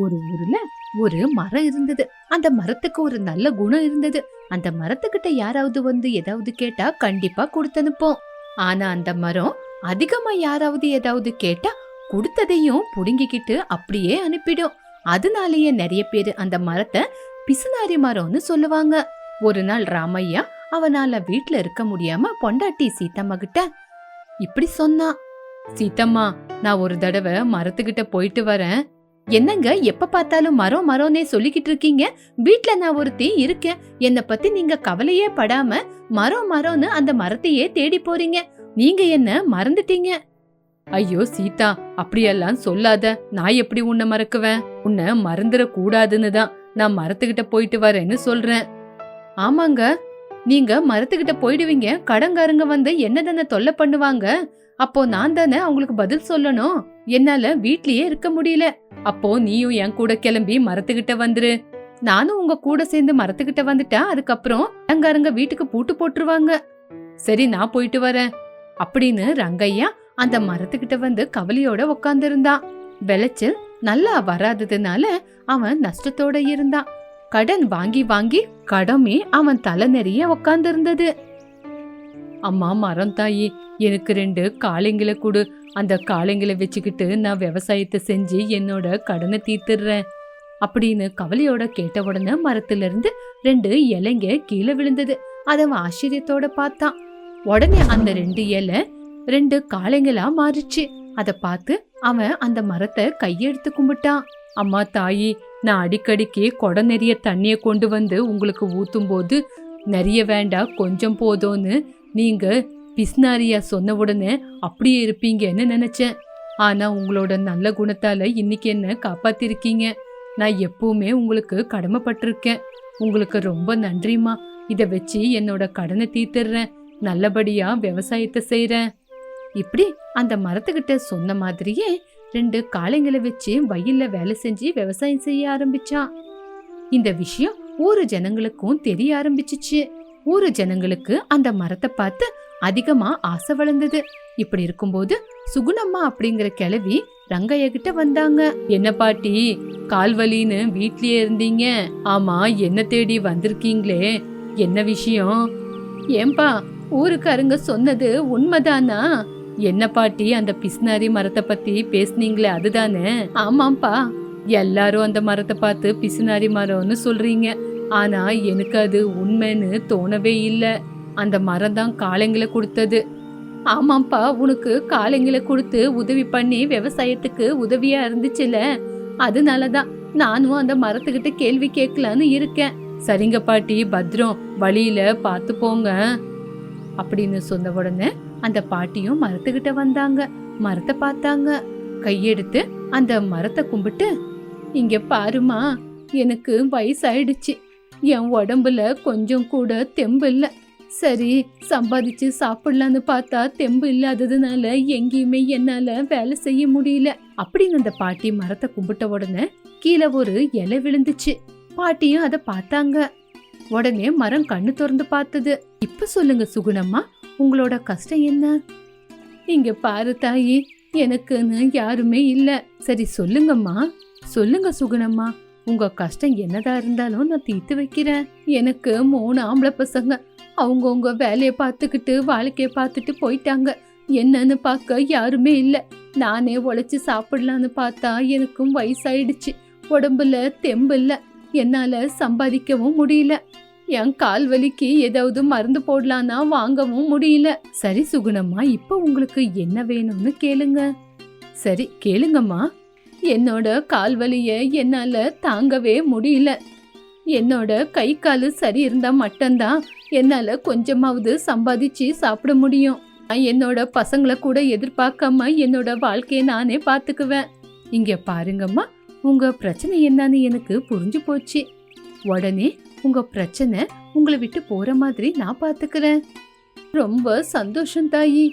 ஒரு ஊர்ல ஒரு மரம் இருந்தது. அந்த மரத்துக்கு ஒரு நல்ல குணம் இருந்தது. அந்த மரத்துக்கிட்ட யாராவது வந்து ஏதாவது கேட்டா கண்டிப்பா கொடுத்தனுப்போம் ஆனா அந்த மரம் அதிகமா யாராவது ஏதாவது கேட்டா கொடுத்ததையும் புடுங்கிக்கிட்டு அப்படியே அனுப்பிடும். அதனாலேயே நிறைய பேர் அந்த மரத்தை பிசுநாரி மரம்னு சொல்லுவாங்க. ஒரு நாள் ராமையா அவனால வீட்ல இருக்க முடியாம பொண்டாட்டி சீத்தம்மா கிட்ட இப்படி சொன்னான் சீத்தம்மா நான் ஒரு தடவை மரத்துக்கிட்ட போயிட்டு வரேன். என்னங்க எப்ப பார்த்தாலும் மரம் மரம்னே சொல்லிக்கிட்டு இருக்கீங்க? வீட்ல நான் ஒருத்தி இருக்கேன். என்னை பத்தி நீங்க கவலையே படாம மரம் மரம்னு அந்த மரத்தையே தேடி போறீங்க. நீங்க என்ன மறந்துட்டீங்க? ஐயோ சீதா அப்படியெல்லாம் சொல்லாத. நான் எப்படி உன்னை மறக்குவேன்? உன்னை மறந்துட கூடாதுன்னு தான் நான் மரத்துக்கிட்ட போயிட்டு வரேன்னு சொல்றேன். ஆமாங்க. நீங்க மரத்துக்கிட்ட போயிடுவீங்க. கடங்காரங்க வந்து என்ன தானே தொல்லை பண்ணுவாங்க? அப்போ நான் தானே அவங்களுக்கு பதில் சொல்லணும்? என்னால வீட்லயே இருக்க முடியல. அப்போ நீயும் என் கூட கிளம்பி மரத்துக்கிட்ட வந்துரு. நானும் உங்க கூட சேர்ந்து மரத்துக்கிட்ட வந்துட்டா அதுக்கப்புறம் கடங்காரங்க வீட்டுக்கு பூட்டு போட்டுருவாங்க. சரி நான் போயிட்டு வரேன். அப்படின்னு ரங்கையா அந்த மரத்துக்கிட்ட வந்து கவலையோட உக்காந்துருந்தான் விளைச்சல் நல்லா வராததுனால அவன் நஷ்டத்தோட இருந்தான். கடன் வாங்கி வாங்கி கடமே அவன் தலை நிறைய உக்காந்து இருந்தது அம்மா மரம் தாயி எனக்கு ரெண்டு காளைங்களை கொடு. அந்த காளைங்களை வச்சுக்கிட்டு நான் விவசாயத்தை செஞ்சு என்னோட கடனை தீர்த்துடுறேன். அப்படின்னு கவலையோட கேட்ட உடனே மரத்திலிருந்து ரெண்டு இலைங்க கீழே விழுந்தது. அதை அவன் ஆச்சரியத்தோட பார்த்தான். உடனே அந்த ரெண்டு இலை ரெண்டு காளைங்களா மாறிச்சு. அதை பார்த்து அவன் அந்த மரத்தை கையெடுத்து கும்பிட்டான். அம்மா தாயி நான் அடிக்கடிக்கு கொடை நிறைய தண்ணியை கொண்டு வந்து உங்களுக்கு ஊத்தும் போது நிறைய வேண்டாம் கொஞ்சம் போதோன்னு நீங்க பிஸ்னாரியா சொன்ன உடனே அப்படியே இருப்பீங்கன்னு நினைச்சேன். ஆனா உங்களோட நல்ல குணத்தால இன்னைக்கு என்ன காப்பாத்திருக்கீங்க? நான் எப்பவுமே உங்களுக்கு கடமைப்பட்டிருக்கேன். உங்களுக்கு ரொம்ப நன்றிம்மா. இதை வச்சு என்னோட கடனை தீர்த்துடுறேன் நல்லபடியா விவசாயத்தை செய்கிறேன் இப்படி அந்த மரத்துக்கிட்ட சொன்ன மாதிரியே ரெண்டு காளைங்களை வச்சு வயல்ல வேலை செஞ்சு விவசாயம் செய்ய ஆரம்பிச்சான். இந்த விஷயம் ஊர் ஜனங்களுக்கும் தெரிய ஆரம்பிச்சிச்சு. ஊரு ஜனங்களுக்கு அந்த மரத்தை பார்த்து அதிகமா ஆசை வளர்ந்தது. இப்படி இருக்கும்போது சுகுணம்மா அப்படிங்கிற கிளவி ரங்கைய கிட்ட வந்தாங்க. என்ன பாட்டி கால் வலின்னு வீட்லயே இருந்தீங்க. ஆமா என்ன தேடி வந்திருக்கீங்களே? என்ன விஷயம்? ஏன்பா ஊருக்காரங்க சொன்னது உண்மைதானா? என்ன பாட்டி அந்த பிஸ்னாரி மரத்தை பத்தி பேசுனீங்களே அதுதானே? ஆமாப்பா எல்லாரும் அந்த மரத்தை பார்த்து பிசுனாரி மரம்னு சொல்றீங்க. ஆனா எனக்கு அது உண்மைன்னு தோணவே இல்லை. அந்த மரம் தான் காளைங்களை கொடுத்தது. ஆமாப்பா உனக்கு காளைங்களை கொடுத்து உதவி பண்ணி விவசாயத்துக்கு உதவியா இருந்துச்சுல. அதனாலதான் நானும் அந்த மரத்துக்கிட்ட கேள்வி கேட்கலான்னு இருக்கேன். சரிங்க பாட்டி பத்ரம் வழியில பார்த்து போங்க. அப்படின்னு சொன்ன உடனே அந்த பாட்டியும் மரத்துக்கிட்ட வந்தாங்க. மரத்தை பார்த்தாங்க. கையெடுத்து அந்த மரத்தை கும்பிட்டு இங்க பாருமா எனக்கு வயசாயிடுச்சு. என் உடம்புல கொஞ்சம் கூட தெம்பு இல்லை. சரி சம்பாதிச்சு சாப்பிடலான்னு பார்த்தா தெம்பு இல்லாததுனால எங்கேயுமே என்னால வேலை செய்ய முடியல. அப்படின்னு அந்த பாட்டி மரத்தை கும்பிட்ட உடனே கீழே ஒரு இலை விழுந்துச்சு. பாட்டியும் அதை பார்த்தாங்க. உடனே மரம் கண்ணு திறந்து பார்த்தது. இப்ப சொல்லுங்க சுகுணம்மா உங்களோட கஷ்டம் என்ன? இங்க பாரு தாயி எனக்குன்னு யாருமே இல்ல. சரி சொல்லுங்கம்மா. சொல்லுங்க சுகுணம்மா. உங்க கஷ்டம் என்னதா இருந்தாலும் நான் தீர்த்து வைக்கிறேன். எனக்கு மூணு ஆம்பளை பசங்க. அவங்கவுங்க வேலையை பார்த்துக்கிட்டு வாழ்க்கைய பார்த்துட்டு போயிட்டாங்க. என்னன்னு பார்க்க யாருமே இல்லை. நானே உழைச்சி சாப்பிடலான்னு பார்த்தா எனக்கும் வயசாயிடுச்சு. உடம்புல தெம்பு இல்லை. என்னால் சம்பாதிக்கவும் முடியல. என் கால் வலிக்கு ஏதாவது மருந்து போடலான்னா வாங்கவும் முடியல. சரி சுகுணம்மா இப்போ உங்களுக்கு என்ன வேணும்னு கேளுங்க. சரி கேளுங்கம்மா. என்னோட கால் வலிய என்னால தாங்கவே முடியல. என்னோட கை காலு சரி இருந்தா மட்டும்தான் என்னால கொஞ்சமாவது சம்பாதிச்சு சாப்பிட முடியும். என்னோட பசங்களை கூட எதிர்பார்க்காம என்னோட வாழ்க்கையை நானே பார்த்துக்குவேன் இங்க பாருங்கம்மா உங்க பிரச்சனை என்னன்னு எனக்கு புரிஞ்சு போச்சு. உடனே உங்க பிரச்சனை உங்களை விட்டு போற மாதிரி நான் பாத்துக்கிறேன். ரொம்ப சந்தோஷம் தாயி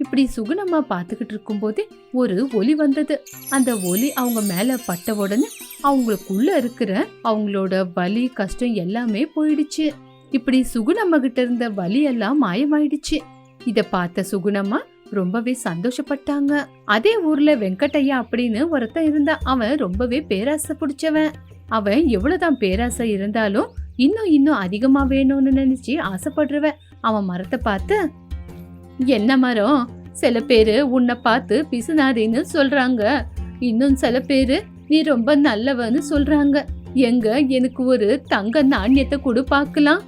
இப்படி சுகுணமா பார்த்துக்கிட்டு இருக்கும்போதே ஒரு ஒலி வந்தது. அந்த ஒலி அவங்க மேல பட்ட உடனே அவங்களுக்குள்ள இருக்கிற அவங்களோட வலி கஷ்டம் எல்லாமே போயிடுச்சு. இப்படி சுகுணம்மா கிட்ட இருந்த வலி எல்லாம் மாயமாயிடுச்சு. இத பார்த்த சுகுணம்மா ரொம்பவே சந்தோஷப்பட்டாங்க. அதே ஊர்ல வெங்கட்டையா அப்படின்னு ஒருத்தன் இருந்தா அவன் ரொம்பவே பேராசை பிடிச்சவன். அவன் எவ்வளவுதான் பேராசை இருந்தாலும் இன்னும் இன்னும் அதிகமா வேணும்னு நினைச்சு ஆசைப்படுறவன். அவன் மரத்தை பார்த்து என்ன மரம்? சில பேரு உன்னை பார்த்து பிசுனாரின்னு சொல்றாங்க. இன்னும் சில பேரு நீ ரொம்ப நல்லவன்னு சொல்றாங்க. எங்க எனக்கு ஒரு தங்க நாணயத்தை கொடு பார்க்கலாம்.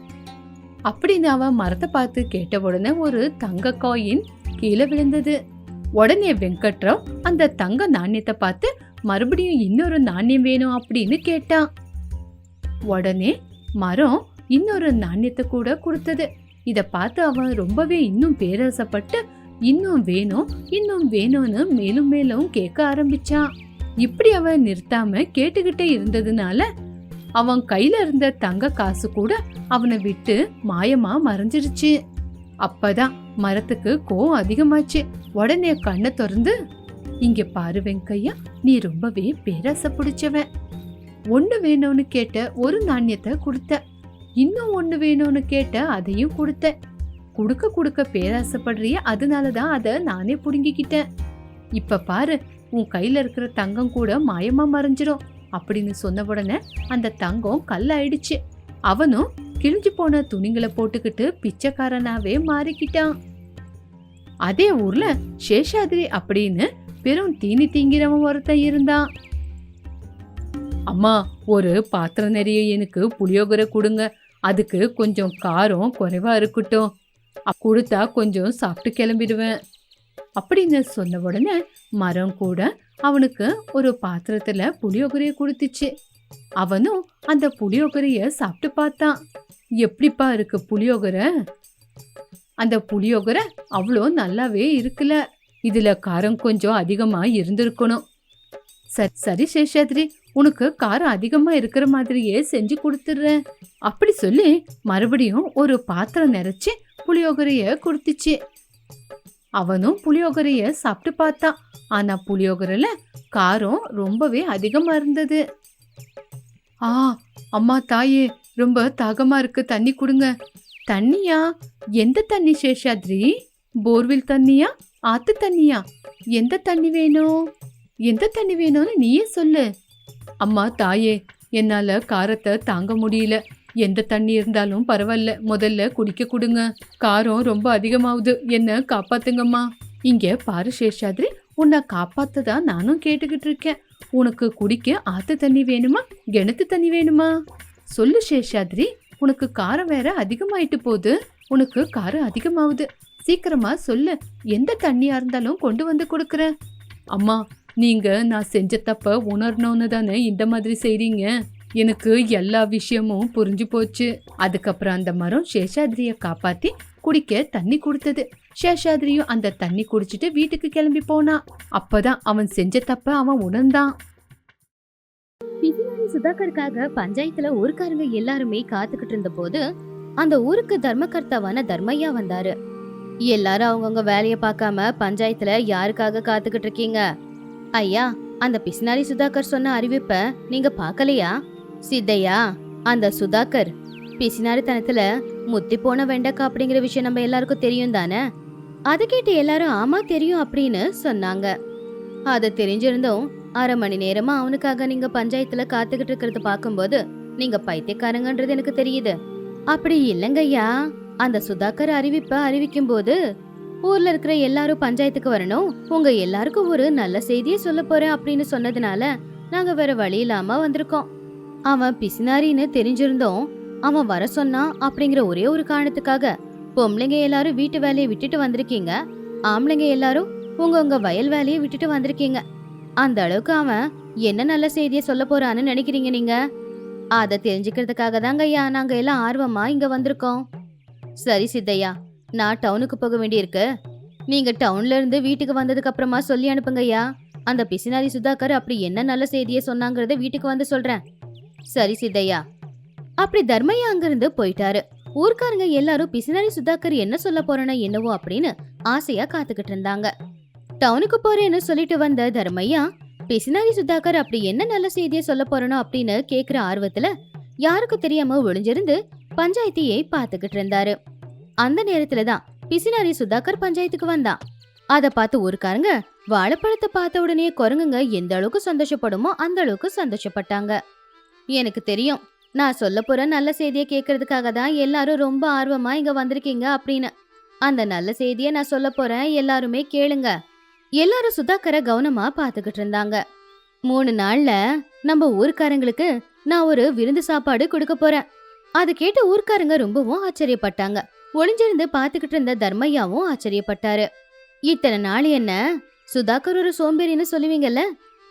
அப்படின்னு அவன் மரத்தை பார்த்து கேட்ட உடனே ஒரு தங்க காயின் கீழே விழுந்தது. உடனே வெங்கட்ராவ் அந்த தங்க நாணயத்தை பார்த்து மறுபடியும் இன்னொரு நாணயம் வேணும் அப்படின்னு கேட்டான் உடனே மரம் இன்னொரு நாணயத்தை கூட கொடுத்தது. இதை பார்த்து அவன் ரொம்பவே இன்னும் பேராசப்பட்டு இன்னும் வேணும் இன்னும் வேணும்னு மேலும் மேலும் கேட்க ஆரம்பிச்சான். இப்படி அவன் நிறுத்தாம கேட்டுக்கிட்டே இருந்ததுனால அவன் கையில இருந்த தங்க காசு கூட அவனை விட்டு மாயமா மறைஞ்சிருச்சு. அப்பதான் மரத்துக்கு கோவம் அதிகமாச்சு. உடனே கண்ணை திறந்து இங்க பாரு வெங்கையா நீ ரொம்பவே பேராசை பிடிச்சவன் ஒன்று வேணும்னு கேட்ட ஒரு நாணயத்தை கொடுத்த. இன்னும் ஒன்று வேணும்னு கேட்ட அதையும் கொடுத்தேன் கொடுக்க கொடுக்க பேராசைப்படுறிய அதனாலதான் அதை நானே புடுங்கிக்கிட்டேன். இப்போ பாரு உன் கையில் இருக்கிற தங்கம் கூட மாயமாக மறைஞ்சிரும். அப்படின்னு சொன்ன உடனே அந்த தங்கம் கல்லாயிடுச்சு. அவனும் கிழிஞ்சு போன துணிங்களை போட்டுக்கிட்டு பிச்சைக்காரனாவே மாறிக்கிட்டான். அதே ஊர்ல சேஷாதிரி அப்படின்னு பெரும் தீனி தீங்கிறவன் ஒருத்தன் இருந்தான். அம்மா ஒரு பாத்திரம் நிறைய எனக்கு புளியோகரை கொடுங்க. அதுக்கு கொஞ்சம் காரம் குறைவாக இருக்கட்டும். கொடுத்தா கொஞ்சம் சாப்பிட்டு கிளம்பிடுவேன். அப்படின்னு சொன்ன உடனே மரம் கூட அவனுக்கு ஒரு பாத்திரத்தில் புளியோகரையை கொடுத்துச்சு. அவனும் அந்த புளியோகரையை சாப்பிட்டு பார்த்தான். எப்படிப்பா இருக்கு புளியோகரை அந்த புளியோகரை அவ்வளோ நல்லாவே இருக்குல்ல இதில் காரம் கொஞ்சம் அதிகமாக இருந்திருக்கணும். சரி சரி சேஷாத்ரி உனக்கு காரம் அதிகமாக இருக்கிற மாதிரியே செஞ்சு கொடுத்துட்றேன். அப்படி சொல்லி மறுபடியும் ஒரு பாத்திரம் நிறைச்சி புளியோகரைய கொடுத்துச்சு. அவனும் புளியோகரைய சாப்பிட்டு பார்த்தான். ஆனா புளியோகரையில காரம் ரொம்பவே அதிகமா இருந்தது. ஆ அம்மா தாயே ரொம்ப தாகமா இருக்கு. தண்ணி கொடுங்க. தண்ணியா? எந்த தண்ணி சேஷாத்ரி? போர்வில் தண்ணியா? ஆத்து தண்ணியா? எந்த தண்ணி வேணும்? எந்த தண்ணி வேணும்னு நீயே சொல்லு. அம்மா தாயே என்னால காரத்தை தாங்க முடியல. எந்த தண்ணி இருந்தாலும் பரவாயில்ல. முதல்ல குடிக்க கொடுங்க. காரம் ரொம்ப அதிகமாகுது. என்ன காப்பாத்துங்கம்மா. இங்க பாரு சேஷாதிரி உன்னை காப்பாத்ததா நானும் கேட்டுக்கிட்டு இருக்கேன். உனக்கு குடிக்க ஆத்து தண்ணி வேணுமா? கிணத்து தண்ணி வேணுமா? சொல்லு சேஷாதிரி உனக்கு காரம் வேற அதிகமாயிட்டு போகுது. உனக்கு காரம் அதிகமாகுது. சீக்கிரமா சொல்லு எந்த தண்ணியா இருந்தாலும் கொண்டு வந்து கொடுக்குறேன். அம்மா நீங்கள் நான் செஞ்ச தப்ப உணரணும்னு தானே இந்த மாதிரி செய்கிறீங்க எனக்கு எல்லா விஷயமும் புரிஞ்சு போச்சு. அதுக்கப்புறம் அந்த மரம் சேஷாதிரியை காப்பாத்தி குடிக்க தண்ணி கொடுத்தது. சேஷாதிரியும் அந்த தண்ணி குடிச்சிட்டு வீட்டுக்கு கிளம்பி போனான் அப்பதான் அவன் செஞ்ச தப்ப அவன் உணர்ந்தான். பிசினாரி சுதாகருக்காக பஞ்சாயத்துல ஊருக்காரங்க எல்லாருமே காத்துக்கிட்டு இருந்த போது அந்த ஊருக்கு தர்மகர்த்தாவான தர்மையா வந்தாரு. எல்லாரும் அவங்கவுங்க வேலையை பார்க்காம பஞ்சாயத்துல யாருக்காக காத்துக்கிட்டு இருக்கீங்க? ஐயா அந்த பிசினாரி சுதாகர் சொன்ன அறிவிப்ப நீங்க பார்க்கலையா சித்தையா அந்த சுதாகர் பிசினாரித்தனத்துல முத்தி போன வெண்டக்கா அப்படிங்கிற விஷயம் நம்ம எல்லாருக்கும் தெரியும் தானே? அதை கேட்டு எல்லாரும் ஆமா தெரியும் அப்படின்னு சொன்னாங்க. அது தெரிஞ்சிருந்தும் அரை மணி நேரமா அவனுக்காக நீங்க பஞ்சாயத்துல காத்துக்கிட்டு இருக்கிறத பாக்கும்போது நீங்க பைத்தியக்காரங்கன்றது எனக்கு தெரியுது. அப்படி இல்லைங்கய்யா அந்த சுதாகர் அறிவிப்ப அறிவிக்கும் போது ஊர்ல இருக்கிற எல்லாரும் பஞ்சாயத்துக்கு வரணும். உங்க எல்லாருக்கும் ஒரு நல்ல செய்தியை சொல்ல போறேன் அப்படின்னு சொன்னதுனால நாங்க வேற வழி இல்லாம வந்திருக்கோம். அவன் பிசினாரின்னு தெரிஞ்சிருந்தோம். அவன் வர சொன்னா அப்படிங்கிற ஒரே ஒரு காரணத்துக்காக. பொம்பளைங்க எல்லாரும் வீட்டு வேலையை விட்டுட்டு வந்திருக்கீங்க. ஆம்பளைங்க எல்லாரும் உங்க உங்க வயல் வேலையை விட்டுட்டு வந்திருக்கீங்க. அந்த அளவுக்கு அவன் என்ன நல்ல செய்தியை சொல்ல போறான்னு நினைக்கிறீங்க நீங்க? அதை தெரிஞ்சுக்கிறதுக்காக தாங்க ஐயா நாங்க எல்லாம் ஆர்வமா இங்க வந்திருக்கோம். சரி சித்தையா நான் டவுனுக்கு போக வேண்டியிருக்கு. நீங்க டவுன்ல இருந்து வீட்டுக்கு வந்ததுக்கு அப்புறமா சொல்லி அனுப்புங்கய்யா. அந்த பிசினாரி சுதாகர் அப்படி என்ன நல்ல செய்தியை சொன்னாங்கறத வீட்டுக்கு வந்து சொல்றேன். சரி சித்தையா. அப்படி தர்மையா அங்கிருந்து போயிட்டாரு. ஊர்க்காரங்க எல்லாரும் பிசினாரி சுதாகர் என்ன சொல்ல போறேனோ என்னவோ அப்படின்னு ஆசையா காத்துக்கிட்டு இருந்தாங்க. டவுனுக்கு போறேன்னு சொல்லிட்டு வந்த தர்மையா பிசினாரி சுதாகர் அப்படி என்ன நல்ல செய்தியை சொல்ல போறனோ அப்படின்னு கேக்குற ஆர்வத்துல யாருக்கும் தெரியாம ஒளிஞ்சிருந்து பஞ்சாயத்தையே பாத்துக்கிட்டு இருந்தாரு. அந்த நேரத்துல தான் பிசினாரி சுதாகர் பஞ்சாயத்துக்கு வந்தான். அத பார்த்து ஊருக்காரங்க வாழைப்பழத்தை பார்த்த உடனே குரங்குங்க எந்த அளவுக்கு சந்தோஷப்படுமோ அந்த அளவுக்கு சந்தோஷப்பட்டாங்க. எனக்கு தெரியும் நான் சொல்ல போற நல்ல செய்தியை கேட்கறதுக்காக தான் எல்லாரும் ரொம்ப ஆர்வமா இங்க வந்திருக்கீங்க அப்படின்னு. அந்த நல்ல செய்தியை நான் சொல்ல போறேன் எல்லாருமே கேளுங்க. எல்லாரும் சுதாகரை கவனமா பாத்துக்கிட்டு இருந்தாங்க. மூணு நாள்ல நம்ம ஊர்க்காரங்களுக்கு நான் ஒரு விருந்து சாப்பாடு கொடுக்க போறேன். அது கேட்டு ஊர்க்காரங்க ரொம்பவும் ஆச்சரியப்பட்டாங்க. ஒளிஞ்சிருந்து பாத்துக்கிட்டு இருந்த தர்மையாவும் ஆச்சரியப்பட்டாரு. இத்தனை நாள் என்ன? சுதாகர் ஒரு சோம்பேறின்னு சொல்லுவீங்கல்ல?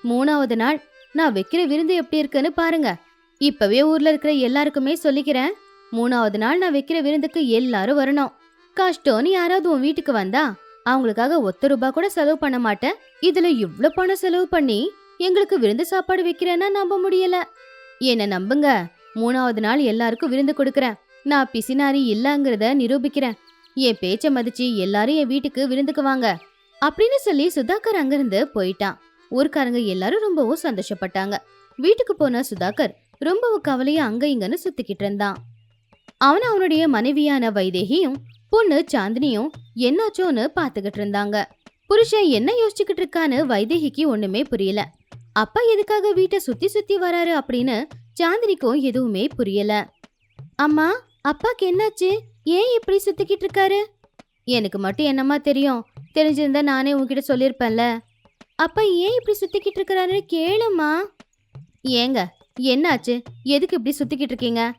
மூணாவது நாள். நான் வைக்கிற விருந்து எப்படி இருக்குன்னு பாருங்க. இப்பவே ஊர்ல இருக்கிற எல்லாருக்குமே சொல்லிக்கிறேன். மூணாவது நாள் நான் வைக்கிற விருந்துக்கு எல்லாரும் வரணும். கஷ்டம்னு யாராவது உன் வீட்டுக்கு வந்தா அவங்களுக்காக ஒத்த ரூபாய் கூட செலவு பண்ண மாட்டேன். இதுல இவ்ளோ பணம் செலவு பண்ணி எங்களுக்கு விருந்து சாப்பாடு வைக்கிறேன்னா நம்ப முடியல. என்ன நம்புங்க. மூணாவது நாள் எல்லாருக்கும் விருந்து கொடுக்கறேன். நான் பிசினாரி இல்லைங்கிறத நிரூபிக்கிறேன். என் பேச்ச மதிச்சு எல்லாரும் என் வீட்டுக்கு விருந்துக்கு வாங்க. அப்படின்னு சொல்லி சுதாகர் அங்கிருந்து போயிட்டான். ஊர்க்காரங்க எல்லாரும் ரொம்பவும் சந்தோஷப்பட்டாங்க. வீட்டுக்கு போன சுதாகர் ரொம்பவும் கவலையா அங்க இங்கன்னு சுத்திக்கிட்டு இருந்தான். அவன் அவனுடைய மனைவியான வைதேகியும் பொண்ணு சாந்தினியும் என்னாச்சோன்னு பாத்துக்கிட்டு இருந்தாங்க. புருஷன் என்ன யோசிச்சுக்கிட்டு இருக்கான்னு வைதேகிக்கு ஒண்ணுமே புரியல. அப்பா எதுக்காக வீட்டை சுத்தி சுத்தி வராரு? அப்படின்னு சாந்தினிக்கும் எதுவுமே புரியல. அம்மா அப்பாக்கு என்னாச்சு? ஏன் இப்படி சுத்திக்கிட்டு இருக்காரு? எனக்கு மட்டும் என்னம்மா தெரியும். தெரிஞ்சிருந்தா நானே உங்ககிட்ட சொல்லியிருப்பேன்ல. அப்பா ஏன் இப்படி சுத்திக்கிட்டு இருக்கிறாருன்னு கேளுமா ஏங்க என்னாச்சு? எதுக்கு இப்படி சுத்திக்கிட்டு இருக்கீங்க?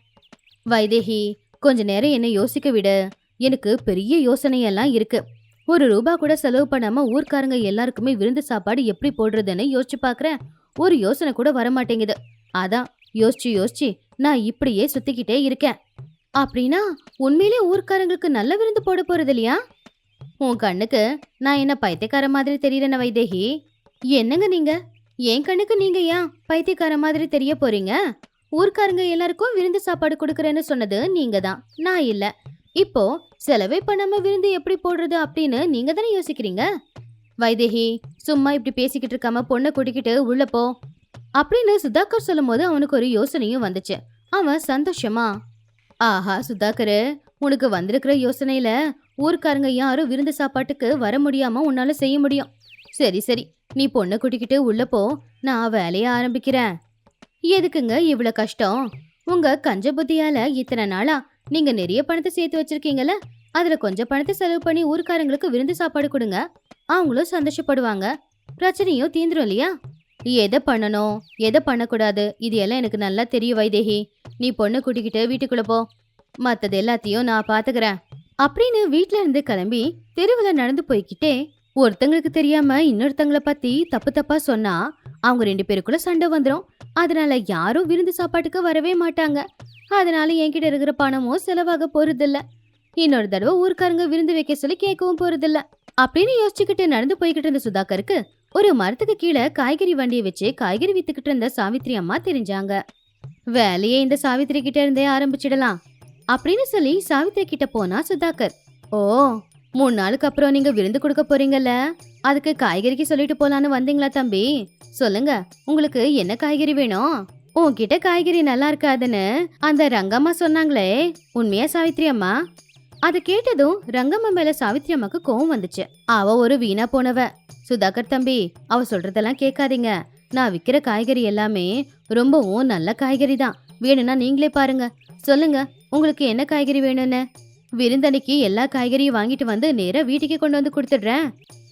வைதேகி கொஞ்ச நேரம் என்ன யோசிக்க விடு. எனக்கு பெரிய யோசனையெல்லாம் இருக்கு. ஒரு ரூபா கூட செலவு பண்ணாம ஊர்க்காரங்க எல்லாருக்குமே விருந்து சாப்பாடு எப்படி போடுறதுன்னு யோசிச்சு பார்க்குறேன் ஒரு யோசனை கூட வர மாட்டேங்குது அதான் யோசிச்சு யோசிச்சு நான் இப்படியே சுத்திக்கிட்டே இருக்கேன். அப்படின்னா உண்மையிலே ஊர்க்காரங்களுக்கு நல்ல விருந்து போட போறது இல்லையா? உன் கண்ணுக்கு நான் என்ன பைத்தியக்கார மாதிரி தெரியறேன வைதேகி. என்னங்க நீங்க? என் கண்ணுக்கு நீங்க ஏன் பைத்தியக்கார மாதிரி தெரிய போறீங்க? ஊர்க்காரங்க எல்லாருக்கும் விருந்து சாப்பாடு கொடுக்குறேன்னு சொன்னது நீங்க தான். நான் இல்ல. இப்போ செலவே பண்ணாம விருந்து எப்படி போடுறது அப்படின்னு நீங்க தானே யோசிக்கிறீங்க? வைதேகி சும்மா இப்படி பேசிக்கிட்டு இருக்காம பொண்ணை கூட்டிக்கிட்டு உள்ள போ. அப்படின்னு சுதாகர் சொல்லும்போது அவனுக்கு ஒரு யோசனையும் வந்துச்சு. அவன் சந்தோஷமா ஆஹா சுதாகர் உனக்கு வந்திருக்கிற யோசனையில ஊர்க்காரங்க யாரும் விருந்து சாப்பாட்டுக்கு வர முடியாம உன்னால செய்ய முடியும். சரி சரி நீ பொண்ணை கூட்டிக்கிட்டு உள்ள போ நான் வேலைய ஆரம்பிக்கிறேன். எதுக்குங்க இவ்வளவு கஷ்டம்? உங்க கஞ்ச புத்தியால இத்தனை நாளா நீங்க நிறைய பணத்தை சேர்த்து வச்சிருக்கீங்கல்ல? அதுல கொஞ்சம் பணத்தை செலவு பண்ணி ஊர்க்காரங்களுக்கு விருந்து சாப்பாடு கொடுங்க. அவங்களும் சந்தோஷப்படுவாங்க. பிரச்சனையும் தீந்துரும் இல்லையா? எதை பண்ணணும்? எதை பண்ணக்கூடாது? இது எல்லாம் எனக்கு நல்லா தெரியும் வைதேகி. நீ பொண்ணு கூட்டிக்கிட்டு வீட்டுக்குள்ள போ. மற்றது எல்லாத்தையும் நான் பாத்துக்கிறேன். அப்படின்னு வீட்ல இருந்து கிளம்பி தெருவில் நடந்து போய்கிட்டே ஒருத்தங்களுக்கு தெரியாம இன்னொருத்தங்களை பத்தி தப்பு தப்பா சொன்னா அவங்க ரெண்டு பேருக்குள்ள சண்டை வந்துடும் அதனால யாரும் விருந்து சாப்பாட்டுக்கு வரவே மாட்டாங்க. அதனால என்கிட்ட இருக்கிற பணமும் செலவாக போறதில்ல. இன்னொரு தடவை ஊருக்காரங்க விருந்து வைக்க சொல்லி கேட்கவும் போறதில்ல. அப்படின்னு யோசிச்சுக்கிட்டு நடந்து போய்கிட்டு இருந்த சுதாகருக்கு ஒரு மரத்துக்கு கீழே காய்கறி வண்டியை வச்சு காய்கறி வித்துக்கிட்டு இருந்த சாவித்ரி அம்மா தெரிஞ்சாங்க. வேலையே இந்த சாவித்ரி கிட்ட இருந்தே ஆரம்பிச்சிடலாம் அப்படின்னு சொல்லி சாவித்ரி கிட்ட போனா சுதாகர். ஓ மூணு நாளுக்கு அப்புறம் நீங்க விருந்து கொடுக்க போறீங்கல்ல அதுக்கு காய்கறிக்கு சொல்லிட்டு போலான்னு வந்தீங்களா தம்பி? சொல்லுங்க உங்களுக்கு என்ன காய்கறி வேணும்? உன்கிட்ட காய்கறி நல்லா இருக்காதுன்னு அந்த ரங்கம்மா சொன்னாங்களே உண்மையா சாவித்ரி அம்மா? அதை கேட்டதும் ரங்கம்மா மேல சாவித்ரி அம்மாக்கு கோவம் வந்துச்சு. அவ ஒரு வீணா போனவ சுதாகர் தம்பி அவ சொல்றதெல்லாம் கேட்காதீங்க. நான் விற்கிற காய்கறி எல்லாமே ரொம்பவும் நல்ல காய்கறி தான். வேணும்னா நீங்களே பாருங்க. சொல்லுங்க உங்களுக்கு என்ன காய்கறி வேணும்னு? விருந்தனைக்கு எல்லா காய்கறியும் வாங்கிட்டு வந்து நேரா வீட்டுக்கே கொண்டு வந்து கொடுத்துடுறேன்.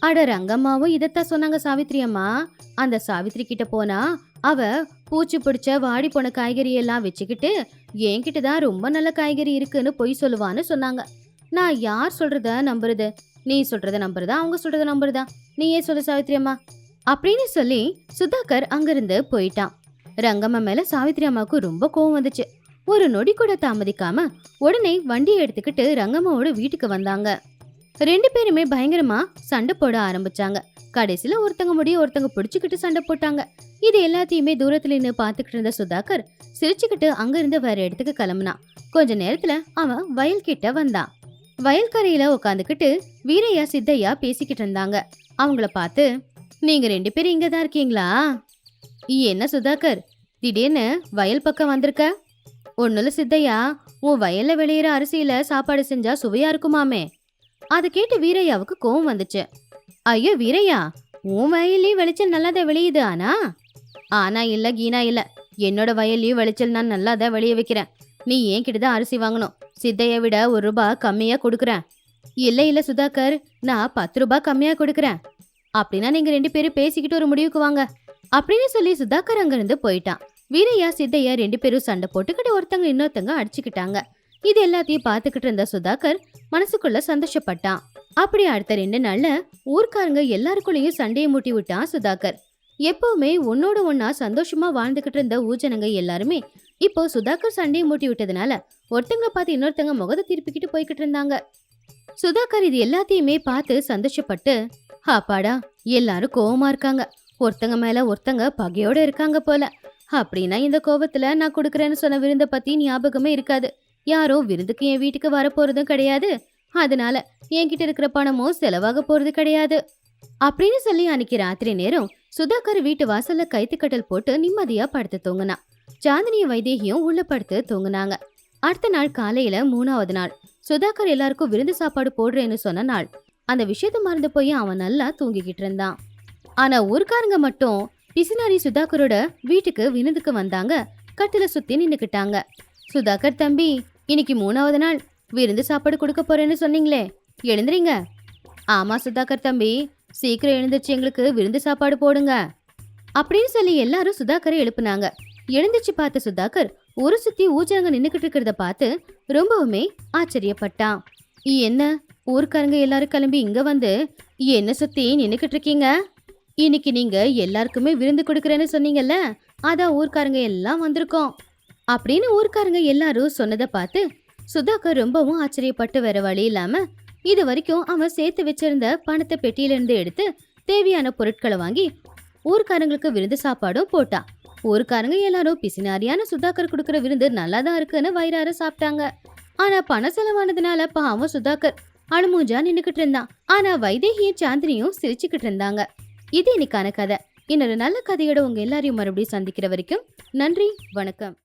அட ரங்கம்மாவும் இதைத்தான் சொன்னாங்க சாவித்ரி அம்மா. அந்த சாவித்ரி கிட்ட போனா அவ பூச்சி பிடிச்ச வாடி போன காய்கறி எல்லாம் வச்சுக்கிட்டு என்கிட்ட தான் ரொம்ப நல்ல காய்கறி இருக்குன்னு பொய் சொல்லுவான்னு சொன்னாங்க. நான் யார் சொல்றத நம்புறது? நீ சொல்றத நம்புறதா? அவங்க சொல்றத நம்புறதா? நீயே சொல்லு சாவித்ரி அம்மா. அப்படின்னு சொல்லி சுதாகர் அங்கிருந்து போயிட்டான். ரங்கம்மா மேல சாவித்ரி அம்மாவுக்கு ரொம்ப கோவம் வந்துச்சு. ஒரு நொடி கூட தாமதிக்காம உடனே வண்டியை எடுத்துக்கிட்டு ரங்கம்மாவோட வீட்டுக்கு வந்தாங்க. ரெண்டு பேருமே பயங்கரமா சண்டை போட ஆரம்பிச்சாங்க. கடைசியில ஒருத்தங்க முடிய ஒருத்தங்க பிடிச்சுக்கிட்டு சண்டை போட்டாங்க. இது எல்லாத்தையுமே தூரத்துல நின்று பாத்துக்கிட்டு இருந்த சுதாகர் சிரிச்சுக்கிட்டு அங்கிருந்து வேற இடத்துக்கு கிளம்புனான். கொஞ்ச நேரத்துல அவன் வயல் கிட்ட வந்தான். வயல்கரையில உட்காந்துக்கிட்டு வீரையா சித்தையா பேசிக்கிட்டு இருந்தாங்க. அவங்கள பார்த்து நீங்க ரெண்டு பேரும் இங்க தான் இருக்கீங்களா? என்ன சுதாகர் திடீர்னு வயல் பக்கம் வந்திருக்க? ஒண்ணுல சித்தையா உன் வயல்ல விளையிற அரிசியில சாப்பாடு செஞ்சா சுவையா இருக்குமாமே. அதை கேட்டு வீரையாவுக்கு கோவம் வந்துச்சு. ஐயோ வீரையா உன் வயல்லையும் விளைச்சல் நல்லாதான் விளையுது ஆனா? ஆனா இல்ல கீனா இல்ல. என்னோட வயல்லையும் விளைச்சல் நான் நல்லாதான் விளைய வைக்கிறேன். நீ ஏன் தான் அரிசி வாங்கணும். சித்தைய விட ஒரு ரூபாய் கம்மியா கொடுக்குறேன். இல்ல இல்ல சுதாகர் நான் பத்து ரூபாய் கம்மியா கொடுக்குறேன். அப்படின்னா நீங்க ரெண்டு பேரும் பேசிக்கிட்டு ஒரு முடிவுக்கு வாங்க. அப்படின்னு சொல்லி சுதாகர் அங்கிருந்து போயிட்டான். வீரையா சித்தையா ரெண்டு பேரும் சண்டை போட்டுக்கிட்டு ஒருத்தங்க இன்னொருத்தங்க அடிச்சுக்கிட்டாங்க. இது எல்லாத்தையும் பார்த்துக்கிட்டு இருந்த சுதாகர் மனசுக்குள்ள சந்தோஷப்பட்டான். அப்படி அடுத்த ரெண்டு நாள்ல ஊர்க்காரங்க எல்லாருக்குள்ளேயும் சண்டையை மூட்டி விட்டான் சுதாகர். எப்பவுமே ஒன்னோட ஒன்னா சந்தோஷமா வாழ்ந்துகிட்டு இருந்த ஊஜனங்க எல்லாருமே இப்போ சுதாகர் சண்டையை மூட்டி விட்டதுனால ஒருத்தங்களை பார்த்து இன்னொருத்தங்க முகத்தை திருப்பிக்கிட்டு போய்கிட்டு இருந்தாங்க. சுதாகர் இது எல்லாத்தையுமே பார்த்து சந்தோஷப்பட்டு அப்பாடா எல்லாரும் கோவமா இருக்காங்க. ஒருத்தங்க மேல ஒருத்தங்க பகையோட இருக்காங்க போல. அப்படின்னா இந்த கோபத்துல நான் கொடுக்குறேன்னு சொன்ன விருந்த பத்தி ஞாபகமே இருக்காது. யாரும் விருந்துக்கு என் வீட்டுக்கு வரப்போறதும் கிடையாது. அதனால என்கிட்ட இருக்கிற பணமும் செலவாக போறது கிடையாது. அப்படின்னு சொல்லி அன்னைக்கு ராத்திரி நேரம் சுதாகர் வீட்டு வாசல்ல கைத்துக்கட்டல் போட்டு நிம்மதியா படுத்து தூங்கினான் சாந்தினிய வைதேகியும் உள்ள படுத்து தூங்கினாங்க. அடுத்த நாள் காலையில மூணாவது நாள். சுதாகர் எல்லாருக்கும் விருந்து சாப்பாடு போடுறேன்னு சொன்ன நாள் அந்த விஷயத்த மறந்து போய் அவன் நல்லா தூங்கிக்கிட்டு இருந்தான். ஆனா ஊர்க்காரங்க மட்டும் பிசினாரி சுதாகரோட வீட்டுக்கு விருந்துக்கு வந்தாங்க கட்டில சுத்தி நின்னுக்கிட்டாங்க. சுதாகர் தம்பி இன்னைக்கு மூணாவது நாள் விருந்து சாப்பாடு கொடுக்க போறேன்னு சொன்னீங்களே எழுந்துறீங்க ஆமா சுதாகர் தம்பி சீக்கிரம் எழுந்துச்சு எங்களுக்கு விருந்து சாப்பாடு போடுங்க. அப்படின்னு சொல்லி எல்லாரும் சுதாகரை எழுப்புனாங்க. எழுந்துச்சு பார்த்த சுதாகர் ஒரு சுத்தி ஊஜாங்க நின்னுக்கிட்டு இருக்கிறத பார்த்து ரொம்பவுமே ஆச்சரியப்பட்டான். என்ன? ஊர்க்காரங்க எல்லாரும் கிளம்பி இங்க வந்து என்ன சுத்தி நின்னுக்கிட்டு இருக்கீங்க? இன்னைக்கு நீங்க எல்லாருக்குமே விருந்து கொடுக்கறேன்னு சொன்னீங்கல்ல அதான் ஊர்க்காரங்க எல்லாம் வந்திருக்கோம். அப்படின்னு ஊர்க்காரங்க எல்லாரும் சொன்னதை பார்த்து சுதாகர் ரொம்பவும் ஆச்சரியப்பட்டு வேற வழி இல்லாம இது வரைக்கும் அவன் சேர்த்து வச்சிருந்த பணத்தை பெட்டியிலிருந்து எடுத்து தேவையான பொருட்களை வாங்கி ஊர்க்காரங்களுக்கு விருந்து சாப்பாடும் போட்டான். ஊர்க்காரங்க எல்லாரும் பிசினாரியான சுதாகர் கொடுக்குற விருந்து நல்லா தான் இருக்குன்னு வயிறார சாப்பிட்டாங்க. ஆனா பண செலவானதுனால பாவம் சுதாகர். அழுமூஞ்சா நின்னுக்கிட்டு இருந்தான். ஆனா வைதேகியும் சாந்தினியும் சிரிச்சுக்கிட்டு இருந்தாங்க. இது இன்னைக்கான கதை. இன்னொரு நல்ல கதையோட உங்க எல்லாரையும் மறுபடியும் சந்திக்கிற வரைக்கும் நன்றி வணக்கம்.